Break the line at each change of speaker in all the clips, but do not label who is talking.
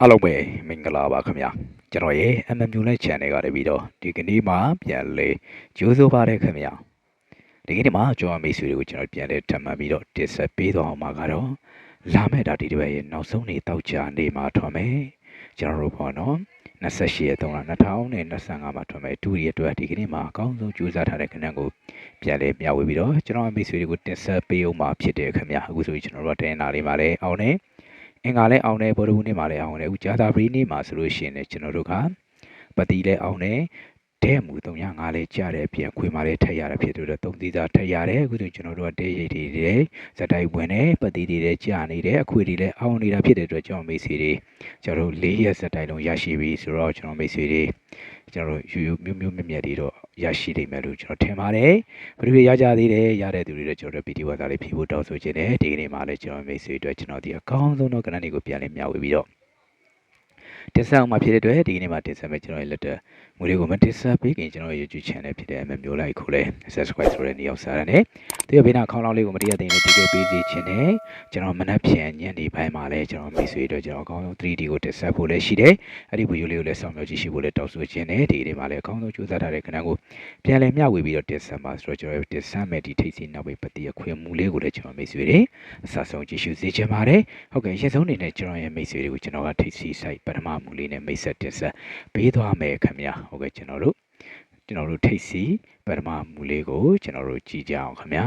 အားလုံးပဲမင်္ဂလာပါခင်ဗျာကျွန်တော်ရဲ့ MMU နဲ့ channel ကနေပြီးတော့ဒီကနေ့မှပြန်လေကြိုးစိုးပါတယ်ခင်ဗျာဒီကနေ့မှကျွန်တော်မိတ်ဆွေတွေကိုကျွန်တော်ပြန်လေထပ်မံပြီးတော့တင်ဆက်ပေးသွားအောင်မှာကတော့လာမယ့်ဒါဒီတစ်ပတ်ရဲ့နောက်ဆုံးနေ့တောက်ကြနေမှာထွန်မယ်ကျွန်တော်တို့ပေါ့နော်28ရက်3လ2025မှာထွန်မယ်တူရီအတွက်ဒီကနေ့မှအကောင်းဆုံးကြိုးစားထားတဲ့ခဏကိုပြန်လေမျှဝေပြီးတော့ကျွန်တော်မိတ်ဆွေတွေကိုတင်ဆက်ပေးအောင်မှာဖြစ်တယ်ခင်ဗျာအခုဆိုရင်ကျွန်တော်တို့တင်းနာလေးမှာလည်းအောင်နေ အင်္ဂါလည်းအောင်တယ်ဘော်ဒဘူးနေ့မှာလည်းအောင်တယ်အခုဂျာတာဘရီနေ့မှာဆိုလို့ရှိရင်လည်းကျွန်တော်တို့ကပတိလည်းအောင်တယ် ဒဲမူ305လည်းကြားတယ်ပြန်ခွေမာလည်းထက်ရတာဖြစ်တဲ့အတွက်သုံးသီးသားထက်ရတယ်အခုဆိုကျွန်တော်တို့ကတဲရိတ်တွေတွေဇက်တိုက်ဝင်တယ်ပတိတွေလည်းကြားနေတယ်အခွေတွေလည်းအောင်နေတာဖြစ်တဲ့အတွက်ကျွန်တော်မိတ်ဆွေတွေကျွန်တော်တို့၄ရက်ဇက်တိုက်လုံးရရှိပြီဆိုတော့ကျွန်တော်မိတ်ဆွေတွေကျွန်တော်တို့ယူယူမျိုးမျိုးမြက်မြက်တွေတော့ရရှိနိုင်မယ်လို့ကျွန်တော်ထင်ပါတယ်ဘယ်လိုရကြသေးတယ်ရတဲ့သူတွေတော့ကျွန်တော်တို့ဗီဒီယိုသားလေးဖြေဖို့တောင်းဆိုခြင်းနဲ့ဒီကနေ့မှလည်းကျွန်တော်မိတ်ဆွေတွေအတွက်ကျွန်တော်ဒီအကောင်းဆုံးသောကဏ္ဍတွေကိုပြန်လည်မျှဝေပြီးတော့ တင်ဆက်အောင်မှာဖြစ်တဲ့အတွက်ဒီကနေ့မှတင်ဆက်မယ်ကျွန်တော်ရဲ့လက်တက်ငွေတွေကိုမတင်ဆက်ပေးခင်ကျွန်တော်ရဲ့ YouTube channel ဖြစ်တဲ့ MM မျိုးလိုက်ခိုးလဲ subscribe ဆိုတဲ့နေရာစားရတယ်။သူရဲ့ဘေးနာခေါင်းလောင်းလေးကိုမတရားသိနေတည်ခဲ့ပေးစီခြင်းနဲ့ကျွန်တော်မနက်ဖြန်ညနေပိုင်းမှာလည်းကျွန်တော်မိတ်ဆွေတို့ကျွန်တော်အကောင်းဆုံး 3D ကိုတင်ဆက်ဖို့လည်းရှိတယ်။အဲ့ဒီဗီဒီယိုလေးကိုလည်းဆောင်ရွက်ကြည့်ရှိဖို့လည်းတောင်းဆိုခြင်းနဲ့ဒီနေ့မှာလည်းအကောင်းဆုံးကြိုးစားထားတဲ့ခဏကိုပြန်လည်မျှဝေပြီးတော့တင်ဆက်ပါဆိုတော့ကျွန်တော်တင်ဆက်မယ်ဒီထိတ်စီနောက်ပိတ်ပတိအခွင့်မူလေးကိုလည်းကျွန်တော်မိတ်ဆွေတွေအစဆုံးကြည့်ရှုစေချင်ပါတယ်။ဟုတ်ကဲ့ရှင်းဆုံးအနေနဲ့ကျွန်တော်ရဲ့မိတ်ဆွေတွေကိုကျွန်တော်ကထိတ်စီ site ပထမမူလေးနဲ့မိတ်ဆက်တင်ဆက်ပေးသွားမယ်ခင်ဗျာ။ဟုတ်ကဲ့ကျွန်တော်တို့ကျွန်တော်တို့ထိတ်စီပထမမူလေးကိုကျွန်တော်တို့ကြည့်ကြအောင်ခင်ဗျာ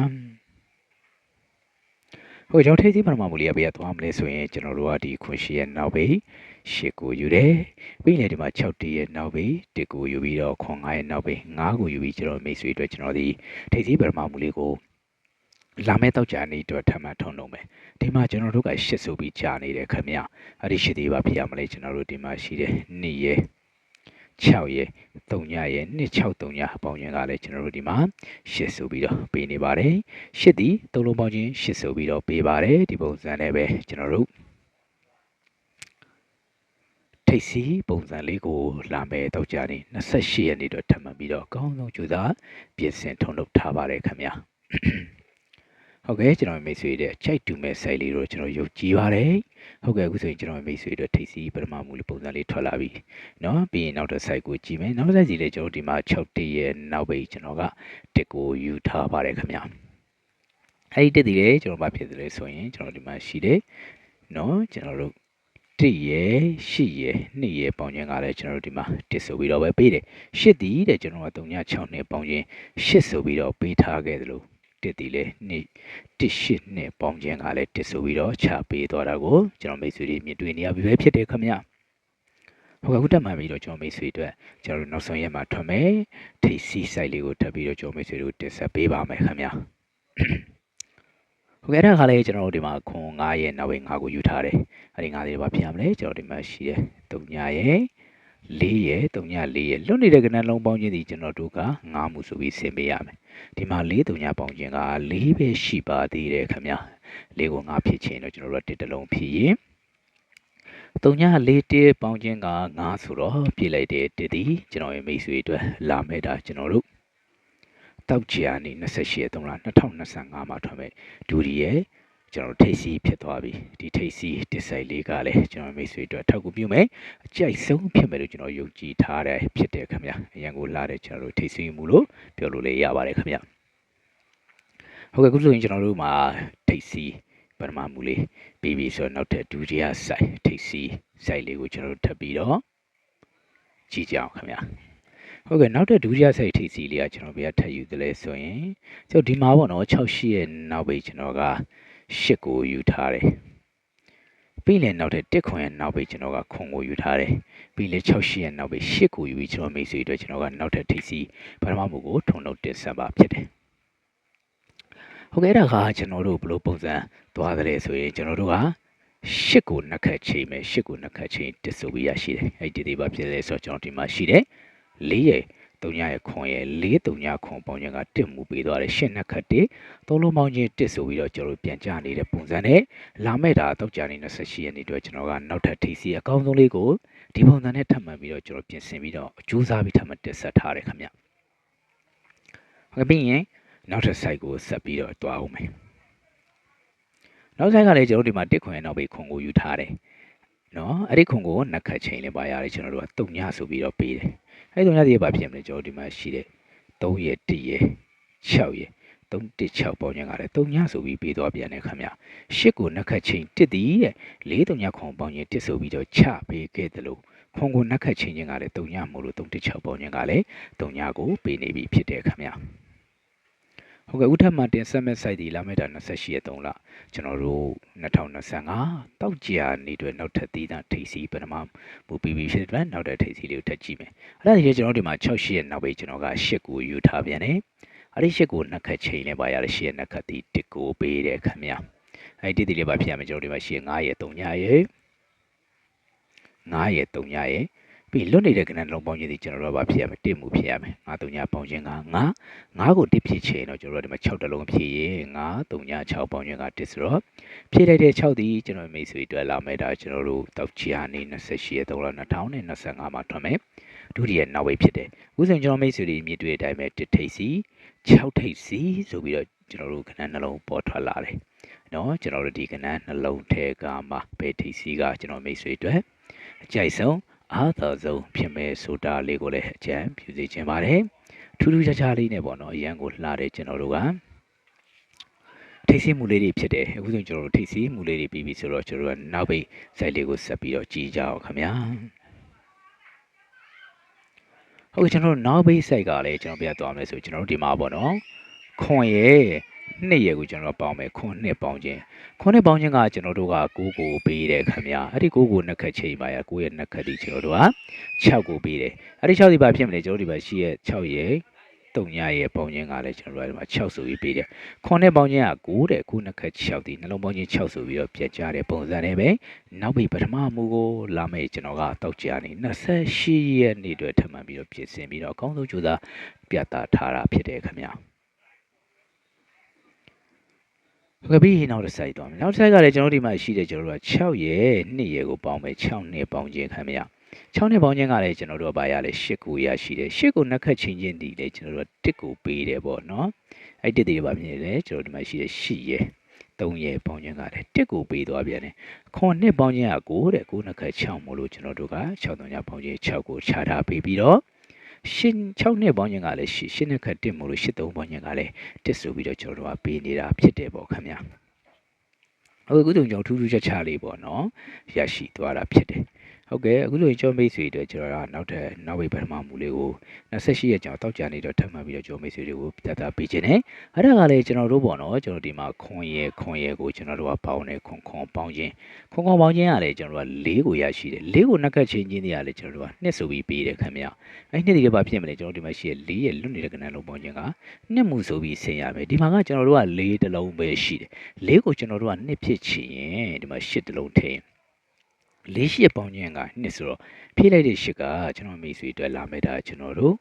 ဟုတ်ကျွန်တော်ထိတ်စီပထမမူလေးကဘယ်ရသွားမလဲဆိုရင်ကျွန်တော်တို့ကဒီခွန်ရှိရဲ့နောက်ဘေးရှစ်ကိုယူတယ်ပြီးရင်ဒီမှာ6တရဲ့နောက်ဘေး1ကိုယူပြီးတော့ခွန်9ရဲ့နောက်ဘေး9ကိုယူပြီးကျွန်တော်မိတ်ဆွေအတွက်ကျွန်တော်ဒီထိတ်စီပထမမူလေးကို လာမဲ့တောက်ကြနေတော့ထပ်မထုံလုံးမယ်ဒီမှာကျွန်တော်တို့ကရှစ်ဆိုပြီးကြာနေတယ်ခင်ဗျအဲ့ဒီရှစ်သေးပါဖြစ်ရမလဲကျွန်တော်တို့ဒီမှာရှိတယ်2ရဲ့6ရဲ့3ညရဲ့263ညပေါင်းခြင်းကလည်းကျွန်တော်တို့ဒီမှာ8ဆိုပြီးတော့ပေးနေပါတယ်8ဒီသုံးလုံးပေါင်းခြင်း8ဆိုပြီးတော့ပေးပါတယ်ဒီပုံစံနဲ့ပဲကျွန်တော်တို့ထိတ်စီပုံစံလေးကိုလာမယ်တော့ကြာနေ28ရက်နေ့တော့ထပ်မံပြီးတော့အကောင်းဆုံးကြိုးစားပြင်ဆင်ထုံလုပ်ထားပါတယ်ခင်ဗျာ ဟုတ်ကဲ့ကျွန်တော်မိတ်ဆွေတဲ့ချိုက်တူမဲ့ဆိုင်လေးတော့ကျွန်တော်ယုတ်ကြည်ပါတယ်ဟုတ်ကဲ့အခုဆိုရင်ကျွန်တော်မိတ်ဆွေတို့ထိပ်စီပထမမူလေးပုံစံလေးထွက်လာပြီเนาะပြီးရင်နောက်တစ် site ကိုကြည့်မယ်နောက်တစ် site ကြီးလည်းကျွန်တော်ဒီမှာ6တရဲ့နောက်ပိတ်ကျွန်တော်ကတစ်ကိုယူထားပါတယ်ခင်ဗျာအဲ့ဒီတစ်ဒီလေကျွန်တော်ဘာဖြစ်သလဲဆိုရင်ကျွန်တော်ဒီမှာရှိတယ်เนาะကျွန်တော်တို့တစ်ရဲ့ရှစ်ရဲ့နှစ်ရဲ့ပေါင်းခြင်းကလည်းကျွန်တော်တို့ဒီမှာတစ်ဆိုပြီးတော့ပဲပေးတယ်ရှစ်ဒီတဲ့ကျွန်တော်က3.6နဲ့ပေါင်းခြင်းရှစ်ဆိုပြီးတော့ပေးထားခဲ့သလို တစ်တီလဲနှစ်တစ်ရှစ်နဲ့ပေါင်းခြင်းကလည်းတစ်ဆိုပြီးတော့ချပေးသွားတာကိုကျွန်တော်မိတ်ဆွေတွေမြင်တွေ့နေရပြီပဲဖြစ်တယ်ခင်ဗျဟုတ်ကဲ့ခုတက်မှပြီးတော့ကျွန်တော်မိတ်ဆွေအတွက်ကျွန်တော်တို့နောက်ဆုံးရက်မှာထွက်မယ်ထိတ်စီ site လေးကိုထပ်ပြီးတော့ကျွန်တော်မိတ်ဆွေတို့တင်ဆက်ပေးပါမယ်ခင်ဗျဟုတ်ကဲ့အဲ့ဒါခါလေးကျွန်တော်တို့ဒီမှာခွန်9ရဲ့နောက်ဝေး9ကိုယူထားတယ်အဲ့ဒီ9လေးဘာဖြစ်ရမလဲကျွန်တော်ဒီမှာရှိတယ်3ညရဲ့ ၄ရဲ့3ည4ရဲ့လွတ်နေတဲ့ကဏ္ဍလုံးပေါင်းခြင်းဒီကျွန်တော်တို့က9မှုဆိုပြီးဆင်ပေးရမယ်ဒီမှာ၄3ညပေါင်းခြင်းက၄ပဲရှိပါသေးတယ်ခင်ဗျာ၄ကို9ဖြစ်ခြင်းတော့ကျွန်တော်တို့ကတစ်တလုံးဖြစ်ရင်3ည4တစ်ပေါင်းခြင်းက9ဆိုတော့ပြည့်လိုက်တဲ့တစ်ဒီကျွန်တော်ရဲ့မိတ်ဆွေအတွက်လာမဲ့တာကျွန်တော်တို့တောက်ချာနေ28ရက်3လ2025မှာထွက်မဲ့ဒူရီရဲ့ ကျွန်တော်ထိတ်စီဖြစ်သွားပြီဒီထိတ်စီတစ်ဆိုင်လေးကလည်းကျွန်တော်မိတ်ဆွေတို့ထောက်ကူပြုမယ်အကြိုက်ဆုံးဖြစ်မယ်လို့ကျွန်တော်ယုံကြည်ထားတယ်ဖြစ်တယ်ခင်ဗျအရန်ကိုလာတဲ့ကျွန်တော်တို့ထိတ်စီမှုလို့ပြောလို့လည်းရပါတယ်ခင်ဗျဟုတ်ကဲ့ခုဆိုရင်ကျွန်တော်တို့မှာထိတ်စီပထမမူလေးပြီးပြီဆိုတော့နောက်ထပ်ဒုတိယဆိုင်ထိတ်စီဆိုင်လေးကိုကျွန်တော်တို့ထပ်ပြီးတော့ကြည့်ကြအောင်ခင်ဗျဟုတ်ကဲ့နောက်တဲ့ဒုတိယဆိုင်ထိပ်စီလေးကကျွန်တော်ဘယ်ကထပ်ယူသလဲဆိုရင်ကျွန်တော်ဒီမှာပေါ့နော်68ရဲ့နောက်ပိတ်ကျွန်တော်က ရှစ်ကိုယူထားတယ်ပြီးလည်းနောက်တဲ့တစ်ခွန်ရဲ့နောက်ပိတ်ကျွန်တော်ကခွန်ကိုယူထားတယ်ပြီးလည်း68ရဲ့နောက်ပိတ်ရှစ်ကိုယူပြီးကျွန်တော်မိတ်ဆွေတို့ကျွန်တော်ကနောက်ထပ်ထိပ်စီပထမမှုကိုထုံထုတ်တင်ဆက်ပါဖြစ်တယ်ဟုတ်ကဲ့ဒါကကျွန်တော်တို့ဘလို့ပုံစံသွားကြတယ်ဆိုရင်ကျွန်တော်တို့ကရှစ်ကိုနှစ်ခတ်ချိန်မယ်ရှစ်ကိုနှစ်ခတ်ချိန်တစ်ဆိုပြီးရရှိတယ်အဲ့ဒီဒီပါဖြစ်လဲဆိုတော့ကျွန်တော်ဒီမှာရှိတယ်လေးရဲ့ 3ညရဲ့ခွန်ရဲ့4 3ညခွန်ပေါင်းခြင်းကတစ်မှုပေးသွားတယ်ရှစ်နှစ်ခတ်တစ်သုံးလုံးပေါင်းခြင်းတစ်ဆိုပြီးတော့ကျွန်တော်ပြန်ကြနေတဲ့ပုံစံနဲ့လာမဲ့တာတောက်ကြနေ28ရက်နေ့အတွက်ကျွန်တော်ကနောက်ထပ်ထိစီအကောင်းဆုံးလေးကိုဒီပုံစံနဲ့ထပ်မှန်ပြီးတော့ကျွန်တော်ပြင်ဆင်ပြီးတော့အကျိုးစားပြီးထပ်မှတက်ဆက်ထားတယ်ခင်ဗျဟုတ်ပြီးရင်နောက်ထပ် site ကိုဆက်ပြီးတော့တွားအောင်မယ်နောက် site ကလည်းကျွန်တော်ဒီမှာတစ်ခွန်ရဲ့နောက်ဘေးခွန်ကိုယူထားတယ်နော်အဲ့ဒီခွန်ကိုနှစ်ခတ်ချိန်လေးပါရတယ်ကျွန်တော်တို့ကတုံညဆိုပြီးတော့ပေးတယ် အဲ့ဒီတုံညဒီဘာဖြစ်မလဲကျွန်တော်ဒီမှာရှိတဲ့3ရက်1ရက်6ရက်316ပေါင်းခြင်းကလည်းတုံညဆိုပြီးပေးသွားပြန်တယ်ခင်ဗျရှစ်ကိုနှစ်ခတ်ချိန်တစ်တည်တဲ့၄တုံညခွန်ပေါင်းခြင်းတစ်ဆိုပြီးတော့ချပေးခဲ့တယ်လို့ခွန်ကိုနှစ်ခတ်ချိန်ခြင်းကလည်းတုံညမို့လို့316ပေါင်းခြင်းကလည်းတုံညကိုပေးနေပြီဖြစ်တယ်ခင်ဗျ ဟုတ်ကဲ့ဥထပ်မှာတင်ဆက်မဲ့ site ဒီလာမဲ့တာ28ရက်3လကျွန်တော်တို့2025တောက်ကြနေအတွက်နောက်ထပ်သီးသန့်ထိပ်စီပထမမူပီပီဖြစ်တဲ့နောက်ထပ်ထိပ်စီလေးကိုထပ်ကြည့်မယ်အဲ့ဒါကြီးကျွန်တော်ဒီမှာ6ရက်နောက်ပဲကျွန်တော်က8ကိုယူထားပြန်တယ်အဲ့ဒီ8ကိုနှစ်ခတ်ချိန်နဲ့ပါရတဲ့8ရက်နှစ်ခတ်ဒီ1ကိုပေးတယ်ခင်ဗျအဲ့ဒီတိတိလေးပါဖြစ်ရမယ်ကျွန်တော်ဒီမှာ8 9ရက်3ညရက်9ရက်3ညရက် ပြီးလွတ်နေတဲ့ကဏ္ဍလုံးပေါင်းခြင်းဒီကျွန်တော်တို့ကဖြစ်ရမယ်တစ်မှုဖြစ်ရမယ်ငါ3ညပေါင်းခြင်းကငါ9ကိုတစ်ဖြစ်ချင်တော့ကျွန်တော်တို့ဒီမှာ6တလုံးဖြစ်ရင်ငါ3ည6ပေါင်းခြင်းကတစ်ဆိုတော့ဖြည့်လိုက်တဲ့6ဒီကျွန်တော်မိတ်ဆွေတွေ့လာမယ်ဒါကျွန်တော်တို့တောက်ချီဟာနေ28ရက်3လ2025မှာထွက်မယ်ဒုတိယနောက်ဝေးဖြစ်တယ်ဥစဉ်ကျွန်တော်မိတ်ဆွေတွေမြည်တွေ့တဲ့အတိုင်းပဲတစ်ထိပ်စီ6ထိပ်စီဆိုပြီးတော့ကျွန်တော်တို့ကဏ္ဍနှလုံးပေါ်ထွက်လာတယ်နော်ကျွန်တော်တို့ဒီကဏ္ဍနှလုံးထဲကမှဘယ်ထိပ်စီကကျွန်တော်မိတ်ဆွေတွေ့အကြိုက်ဆုံး အားသာဆုံးဖြစ်မဲ့ဆိုတာလေးကိုလည်းအကြံပြုစီခြင်းပါတယ်ထူးထူးခြားခြားလေးနဲ့ပေါ့နော်အရန်ကိုလှတဲ့ကျွန်တော်တို့ကထိတ်ဆီးမှုလေးတွေဖြစ်တယ်အခုဆိုကျွန်တော်တို့ထိတ်ဆီးမှုလေးတွေပြီးပြီဆိုတော့ကျွန်တော်တို့ကနောက်ပိတ် site လေးကိုဆက်ပြီးတော့ကြည့်ကြအောင်ခင်ဗျာဟုတ်ကဲ့ကျွန်တော်တို့နောက်ပိတ် site ကလည်းကျွန်တော်ပြသွားမယ်ဆိုကျွန်တော်တို့ဒီမှာပေါ့နော်ခွန်ရဲ့ နှစ်ရက်ကိုကျွန်တော်ပေါင်းမယ်ခွန်နှစ်ပေါင်းခြင်းခွန်နှစ်ပေါင်းခြင်းကကျွန်တော်တို့က9ကိုပေးတယ်ခင်ဗျာအဲ့ဒီ9ကိုနှစ်ခတ်ချိန်ပါရ9ရဲ့နှစ်ခတ်ဒီကျွန်တော်တို့က6ကိုပေးတယ်အဲ့ဒီ6ဒီပါဖြစ်မလဲကျွန်တော်တို့ဒီပါရှိရဲ့6ရဲ့တုံညာရဲ့ပေါင်းခြင်းကလည်းကျွန်တော်တို့ဒီမှာ6ဆိုပြီးပေးတယ်ခွန်နှစ်ပေါင်းခြင်းက9တဲ့9နှစ်ခတ်6ဒီနှလုံးပေါင်းခြင်း6ဆိုပြီးတော့ပြတ်ကြတဲ့ပုံစံနဲ့ပဲနောက်ပြီးပထမမူကိုလာမယ့်ကျွန်တော်ကတောက်ကြနေ28ရက်နေ့အတွက်ထပ်မံပြီးတော့ပြင်ဆင်ပြီးတော့အကောင်းဆုံးကြိုးစားပြသထားတာဖြစ်တယ်ခင်ဗျာ ဟုတ်ကဲ့ပြီးနောက်တစ် site သွားမယ်နောက်တစ် site ကလည်းကျွန်တော်ဒီမှာရှိတယ်ကျွန်တော်တို့က6ရဲ့2ရဲ့ကိုပေါင်းမယ်6နဲ့ပေါင်းခြင်းခံမရ6နဲ့ပေါင်းခြင်းကလည်းကျွန်တော်တို့ကပါရလဲ8ကိုရရှိတယ်8ကိုနှစ်ခတ်ချင်းချင်းတည်လေကျွန်တော်တို့က1ကိုပေးတယ်ပေါ့နော်အဲ့1တည်ပါဖြစ်နေတယ်ကျွန်တော်ဒီမှာရှိတယ်8ရဲ့3ရဲ့ပေါင်းခြင်းကလည်း1ကိုပေးသွားပြန်တယ်ခွန်နှစ်ပေါင်းခြင်းက9တဲ့9နှစ်ခတ်6မို့လို့ကျွန်တော်တို့က6 3ညပေါင်းခြင်း6ကိုခြားထားပေးပြီးတော့ ရှင်6နှစ်ပေါင်းခြင်းကလည်းရှရှင်နှစ်ခတ်1မို့လို့8 3ပေါင်းခြင်းကလည်း1ဆိုပြီးတော့ကျွန်တော်တို့ကပေးနေတာဖြစ်တယ်ပေါ့ခင်ဗျာဟုတ်ကဲ့အခုကျွန်တော်ထူးထူးခြားခြားလေးပေါ့နော်ရရှိသွားတာဖြစ်တယ် ဟုတ်ကဲ့အခုလိုကျော်မိတ်ဆွေတွေကျွန်တော်ကနောက်ထပ်နောက်ဝေးပထမမူလေးကို28ရက်ကြောင်တောက်ကြနေတော့ထပ်မှပြီးတော့ကျော်မိတ်ဆွေတွေကိုပြသပေးခြင်းနဲ့အဲ့ဒါကလည်းကျွန်တော်တို့ပေါ့နော်ကျွန်တော်ဒီမှာခွန်ရဲခွန်ရဲကိုကျွန်တော်တို့ကပေါင်းတယ်ခွန်ခွန်ပေါင်းခြင်းခွန်ခွန်ပေါင်းခြင်းကလည်းကျွန်တော်တို့က၄ကိုရရှိတယ်၄ကိုနှက်ကတ်ချင်းချင်းတွေကလည်းကျွန်တော်တို့ကနှစ်ဆိုပြီးပေးတယ်ခင်ဗျအဲ့နှစ်တွေကဘာဖြစ်မလဲကျွန်တော်ဒီမှာရှိရ၄ရဲ့လွတ်နေတဲ့ကဏ္ဍလုံးပေါင်းခြင်းကနှစ်မှုဆိုပြီးဆင်ရမယ်ဒီမှာကကျွန်တော်တို့က၄တလုံးပဲရှိတယ်၄ကိုကျွန်တော်တို့ကနှစ်ဖြစ်ချင်ရင်ဒီမှာ၈တလုံးထည့် လေးရှိပေါင်းခြင်းကနှစ်ဆိုတော့ဖြည့်လိုက်တဲ့ရှစ်ကကျွန်တော်မိတ်ဆွေအတွက်လာမဲ့တာကျွန်တော်တို့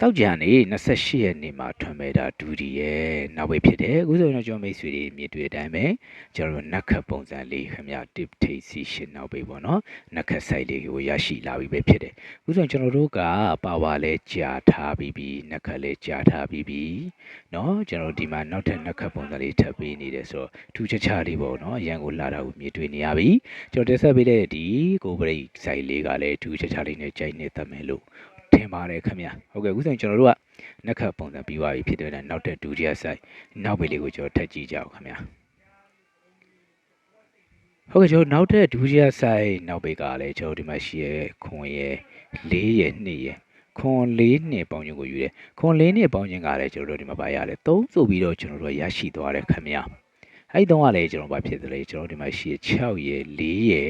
တောက်ကြံနေ28ရက်နေ့မှာထွန်မဲ့တာဒူဒီရဲ့နောက်ပဲဖြစ်တယ်အခုဆိုရင်တော့ကျွန်တော်မိတ်ဆွေတွေမြင်တွေ့တဲ့အတိုင်းပဲကျွန်တော်တို့နက်ခတ်ပုံစံလေးခင်ဗျာ tip ထိပ်စီရှင်နောက်ပဲပေါ့နော်နက်ခတ် site လေးကိုရရှိလာပြီပဲဖြစ်တယ်အခုဆိုရင်ကျွန်တော်တို့ကပါဝါလဲကြာထားပြီးပြီနက်ခတ်လဲကြာထားပြီးပြီเนาะကျွန်တော်ဒီမှာနောက်ထပ်နက်ခတ်ပုံစံလေးထပ်ပေးနေတယ်ဆိုတော့ထူးခြားခြားလေးပေါ့နော်အရန်ကိုလာတာကိုမြင်တွေ့နေရပြီကျွန်တော်တက်ဆက်ပေးတဲ့ဒီကိုဘရိတ် site လေးကလည်းထူးခြားခြားလေးနဲ့ကြိုက်နေတတ်မယ်လို့ ထင်ပါတယ်ခင်ဗျာဟုတ်ကဲ့အခုဆိုရင်ကျွန်တော်တို့ကနက်ခတ်ပုံစံပြီးသွားပြီဖြစ်တဲ့နောက်တဲ့ဒုတိယ site နောက်ပေလေးကိုကျွန်တော်ထပ်ကြည့်ကြအောင်ခင်ဗျာဟုတ်ကဲ့ကျွန်တော်နောက်တဲ့ဒုတိယ site နောက်ပေကလည်းကျွန်တော်ဒီမှာရှိရဲခွန်ရဲ၄ရဲ2ရဲခွန်၄နှစ်ပေါင်းခြင်းကိုယူတယ်ခွန်၄နှစ်ပေါင်းခြင်းကလည်းကျွန်တော်တို့ဒီမှာပါရတယ်၃ဆိုပြီးတော့ကျွန်တော်တို့ရရှိသွားတယ်ခင်ဗျာအဲ့ဒီတော့ကလည်းကျွန်တော်ဘာဖြစ်သလဲကျွန်တော်ဒီမှာရှိရ6ရဲ4ရဲ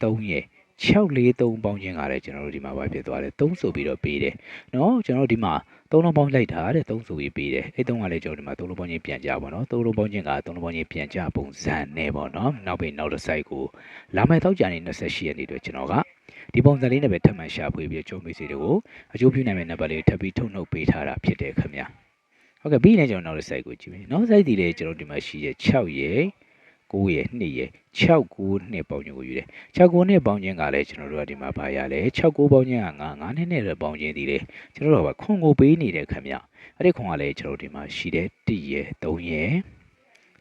3ရဲ 643ပေါင်းချင်းကလည်းကျွန်တော်တို့ဒီမှာပဲဖြစ်သွားတယ်3ဆိုပြီးတော့ပေးတယ်နော်ကျွန်တော်တို့ဒီမှာ3လုံးပေါင်းလိုက်တာတဲ့3ဆိုပြီးပေးတယ်အဲ့3ကလည်းကျွန်တော်ဒီမှာ3လုံးပေါင်းချင်းပြန်ကြပါတော့3လုံးပေါင်းချင်းက3လုံးပေါင်းချင်းပြန်ကြပုံစံနဲ့ပေါ့နော်နောက်ပြီးနောက်တစ်စိုက်ကိုလာမယ့်တောက်ကြနေ28ရက်နေ့အတွက်ကျွန်တော်ကဒီပုံစံလေးနဲ့ပဲထပ်မံရှာဖွေပြီးကျုံမိစီတွေကိုအကျိုးပြုနိုင်မယ့်နံပါတ်လေးထပ်ပြီးထုတ်နှုတ်ပေးထားတာဖြစ်တယ်ခင်ဗျာဟုတ်ကဲ့ပြီးရင်ကျွန်တော်နောက်တစ်စိုက်ကိုကြည့်မယ်နောက်စိုက်ဒီလေးကျွန်တော်ဒီမှာရှိရဲ့6ရဲ့ 9ရဲ့2ရဲ့6 9နှစ်ပေါင်းခြင်းကိုယူတယ်6 9နှစ်ပေါင်းခြင်းကလည်းကျွန်တော်တို့ကဒီမှာပါရလဲ6 9ပေါင်းခြင်းက9 9နှစ်နဲ့လည်းပေါင်းခြင်းဒီလေကျွန်တော်တို့ကခွန်ကိုပေးနေတယ်ခင်ဗျအဲ့ဒီခွန်ကလည်းကျွန်တော်တို့ဒီမှာရှိတဲ့1ရဲ့3ရဲ့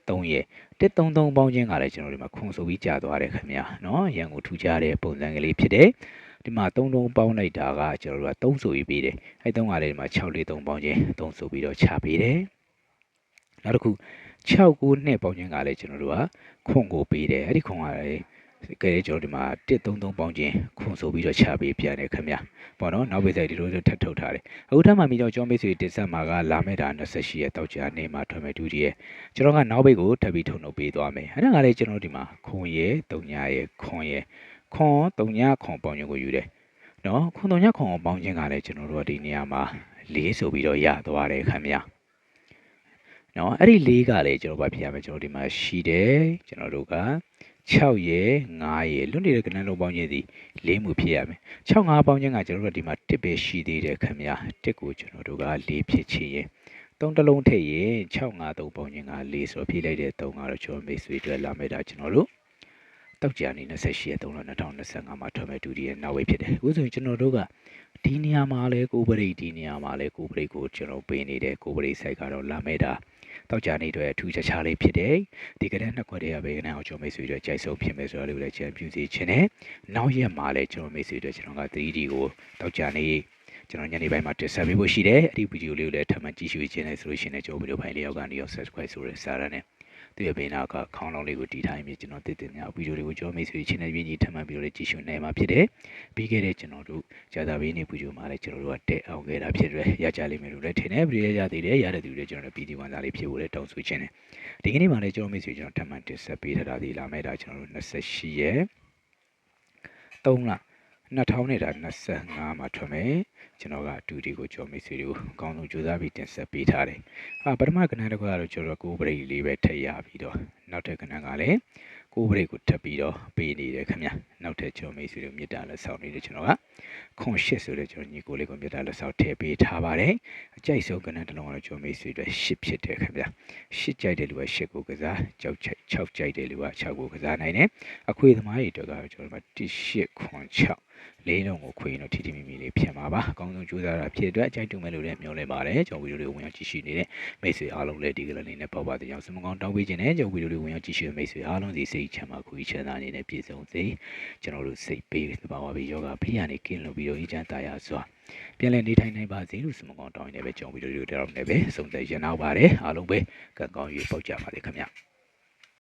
3ရဲ့133ပေါင်းချင်းကလည်းကျွန်တော်ဒီမှာခွန်ဆိုပြီးကြာသွားတယ်ခင်ဗျာเนาะရန်ကိုထူကြတဲ့ပုံစံကလေးဖြစ်တယ်ဒီမှာ3လုံးပေါင်းလိုက်တာကကျွန်တော်တို့က3ဆိုပြီးပေးတယ်အဲ3ကလည်းဒီမှာ6 4 3ပေါင်းချင်း3ဆိုပြီးတော့ခြာပေးတယ်နောက်တစ်ခု 6 9နှစ်ပေါင်းချင်းကလည်းကျွန်တော်တို့ကခွန်ကိုပေးတယ်အဲ့ဒီခွန်ကလည်းကဲကျွန်တော်ဒီမှာ133ပေါင်းချင်းခွန်ဆိုပြီးတော့ခြာပေးပြန်တယ်ခင်ဗျာပေါ့နော်နောက်ပိတ်ဆိုင်ဒီလိုထပ်ထုတ်ထားတယ်အခုထပ်မှမိတော့ကျောင်းမိတ်ဆွေတင်ဆက်မှာကလာမဲ့တာ28ရက်တောက်ကြနေမှာထွက်မဲ့ဒုတိယကျွန်တော်ကနောက်ပိတ်ကိုထပ်ပြီးထုတ်လုပ်ပေးသွားမယ်အဲ့ဒါကလည်းကျွန်တော်ဒီမှာခွန်ရဲတုံညာရဲခွန်ရဲခွန်တုံညာခွန်ပေါင်းချင်းကိုယူတယ်နော်ခွန်တုံညာခွန်ပေါင်းချင်းကလည်းကျွန်တော်တို့ကဒီနေရာမှာ၄ဆိုပြီးတော့ရသွားတယ်ခင်ဗျာ နော်အဲ့ဒီ၄ကလည်းကျွန်တော်ဘာဖြစ်ရမလဲကျွန်တော်ဒီမှာရှိတယ်ကျွန်တော်တို့က6ရဲ9ရဲလွတ်နေတဲ့ကဏ္ဍလုံးပေါင်းချင်းစီ၄မှုဖြစ်ရမယ်6 5ပေါင်းချင်းကကျွန်တော်တို့ဒီမှာ1ပဲရှိသေးတယ်ခင်ဗျာ1ကိုကျွန်တော်တို့က4ဖြစ်ချင်ရင်3တလုံးထည့်ရင်6 5 3ပေါင်းချင်းက4ဆိုတော့ဖြည့်လိုက်တဲ့3ကတော့ကျွန်တော်မိတ်ဆွေတွေလာမဲ့တာကျွန်တော်တို့တောက်ကြနေ28ရက်3လ2025မှာထွက်မဲ့ဒုတိယနောက်ဝေးဖြစ်တယ်အခုဆိုရင်ကျွန်တော်တို့ကဒီနေရာမှာလဲကိုပရိတ်ဒီနေရာမှာလဲကိုပရိတ်ကိုကျွန်တော်ပေးနေတယ်ကိုပရိတ်ဆိုင်ကတော့လာမဲ့တာ တောက်ကြနေအတွက်အထူးခြားခြားလေးဖြစ်တယ်ဒီကတဲ့နှစ်ခွက်တည်းကပဲကနေအောင်ကျွန်တော်မိတ်ဆွေတွေကြိုက်ဆုံးဖြစ်မယ်ဆိုတော့လေးလည်းချန်ပြူစီခြင်းနဲ့နောက်ရက်မှာလဲကျွန်တော်မိတ်ဆွေတွေကျွန်တော်က 3D ကိုတောက်ကြနေကျွန်တော်ညနေပိုင်းမှာတင်ဆက်ပေးဖို့ရှိတယ်အဲ့ဒီဗီဒီယိုလေးကိုလည်းထပ်မံကြည့်ရှုခြင်းနဲ့ဆိုလို့ရှိရင်ကျွန်တော်ဗီဒီယိုဖိုင်လေးရောက်ကနေရောက် subscribe ဆိုတဲ့စာရနဲ့ သူရဲ့ဘေးနာကခေါင်းလောင်းလေးကိုတီးထားပြီးကျွန်တော်တည်တည်များဗီဒီယိုလေးကိုကျွန်တော်မိတ်ဆွေချင်းနဲ့ပြင်းကြီးထပ်မံပြီးတော့ကြည့်ရှုနိုင်မှာဖြစ်တယ်ပြီးခဲ့တဲ့ကျွန်တော်တို့ဂျာတာဘေးနေဗီဒီယိုမှာလည်းကျွန်တော်တို့ကတက်အောင်ခဲ့တာဖြစ်တယ်ရကြလိမ့်မယ်လို့လည်းထင်တယ်ဗီဒီယိုရသေးတယ်ရတဲ့သူတွေကျွန်တော်တို့ပြည်ဒီဝန်သားလေးဖြစ်ဖို့လည်းတောင်းဆိုခြင်းတယ်ဒီကနေ့မှလည်းကျွန်တော်မိတ်ဆွေကျွန်တော်ထပ်မံတင်ဆက်ပေးထားတာဒီလာမဲ့တာကျွန်တော်တို့28ရက်3လ 2025မှာထွက်မယ်ကျွန်တော်ကအတူဒီကိုကြော်မိတ်ဆွေတွေကိုအကောင်းဆုံးကြိုးစားပြီးတင်ဆက်ပေးထားတယ်။အာပထမကဏ္ဍတစ်ခုကတော့ကျွန်တော်ကိုဘရိတ်လေးပဲထည့်ရပြီးတော့နောက်ထပ်ကဏ္ဍကလည်းကိုဘရိတ်ကိုထပ်ပြီးတော့ပေးနေတယ်ခင်ဗျ။နောက်ထပ်ကြော်မိတ်ဆွေတွေမြေတားလက်ဆောင်နေတယ်ကျွန်တော်ကခွန်ရှစ်ဆိုတဲ့ကျွန်တော်ညီကိုလေးကိုမြေတားလက်ဆောင်ထည့်ပေးထားပါတယ်။အကြိုက်ဆုံးကဏ္ဍတစ်လုံးကတော့ကြော်မိတ်ဆွေတွေရှစ်ဖြစ်တယ်ခင်ဗျ။ရှစ်ကြိုက်တဲ့လူကရှစ်ကိုကစားကြောက်ချိုက်6ကြိုက်တဲ့လူက6ကိုကစားနိုင်တယ်။အခွေသမားတွေအတွက်ကတော့ကျွန်တော်က1 8ခွန်6 လေးလုံးကိုခွေရင်တော့ထီထီမီမီလေးဖြစ်မှာပါအကောင်းဆုံးကြိုးစားတာဖြစ်အတွက်အကြိုက်တူမယ်လို့လည်းမျှော်လင့်ပါတယ်ကျွန်တော်ဗီဒီယိုလေးဝင်ရောက်ကြည့်ရှုနေတဲ့မိတ်ဆွေအားလုံးလည်းဒီကလေးလေးနဲ့ပေါ့ပါတဲ့ကြောင့်စမကောင်းတောင်းပေးခြင်းနဲ့ကျွန်တော်ဗီဒီယိုလေးဝင်ရောက်ကြည့်ရှုမိတ်ဆွေအားလုံးစီစိတ်ချမ်းသာကိုယ်ချမ်းသာနေနဲ့ပြည့်စုံစေကျွန်တော်တို့စိတ်ပေးသဘာဝပြီးယောဂဖိရနေကင်းလို့ပြီးတော့အေးချမ်းသာရစွာပြန်လည်နေထိုင်နိုင်ပါစေလို့စမကောင်းတောင်းနေပဲကျွန်တော်ဗီဒီယိုလေးတော့လည်းပဲဆုံးသက်ရနောက်ပါတယ်အားလုံးပဲကံကောင်း၍ပေါက်ကြပါစေခင်ဗျ